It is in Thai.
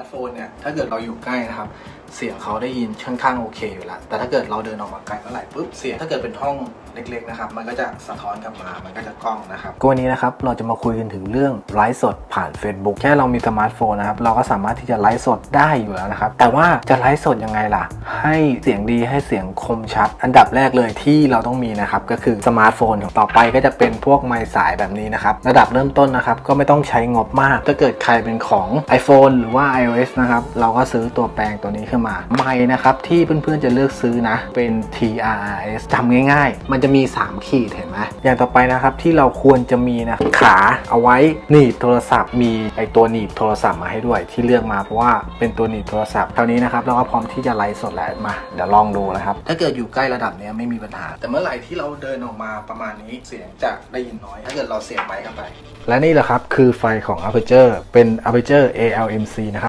มาร์ทโฟนเนี่ย ถ้าเกิดเราอยู่ใกล้นะครับ เสียงเขาได้ยินค่อนข้างโอเคอยู่แล้ว แต่ถ้าเกิดเราเดินออกมาไกลเมื่อไหร่ปุ๊บ เสียงถ้าเกิดเป็นห้องเล็กๆนะครับ มันก็จะสะท้อนกลับมา มันก็จะกล้องนะครับก็วันนี้นะครับ เราจะมาคุยกันถึงเรื่องไลฟ์สดผ่าน Facebook แค่เรามีสมาร์ทโฟนนะครับ เราก็สามารถที่จะไลฟ์สดได้อยู่แล้วนะครับ แต่ว่าจะไลฟ์สดยังไงล่ะ ให้เสียงดี ให้เสียงคมชัด อันดับแรกเลยที่เราต้องมีนะครับ ก็คือสมาร์ทโฟนต่อไปก็จะเป็นพวกไมค์สายแบบนี้นะครับ ระดับเริ่มต้นนะครับ ก็ไม่ต้องใช้งบมาก ถ้าเกิดใครเป็นของ iPhone หรือว่า iOS นะครับ เราก็ซื้อตัวแปลงตัวนี้ขึ้นมา ไมค์นะครับ ที่เพื่อนๆจะเลือกซื้อนะ เป็น TRRS จำง่ายๆ มันจะมี 3 ขีดเห็นไหมอย่างต่อไปนะครับที่เราควรจะมีนะขาเอาไว้หนีบโทรศัพท์ มีไอตัวหนีบโทรศัพท์มาให้ด้วยที่เลือกมาเพราะว่าเป็นตัวหนีบโทรศัพท์คราวนี้นะครับเราก็พร้อมที่จะไลฟ์สดแล้วมาเดี๋ยวลองดูนะครับ ถ้าเกิดอยู่ใกล้ระดับนี้ไม่มีปัญหา แต่เมื่อไหร่ที่เราเดินออกมาประมาณนี้เสียงจะได้ยินน้อย ถ้าเกิดเราเสียบไมค์เข้าไป และนี่แหละครับคือไฟของ Aperture เป็น Aperture ALMC นะครับ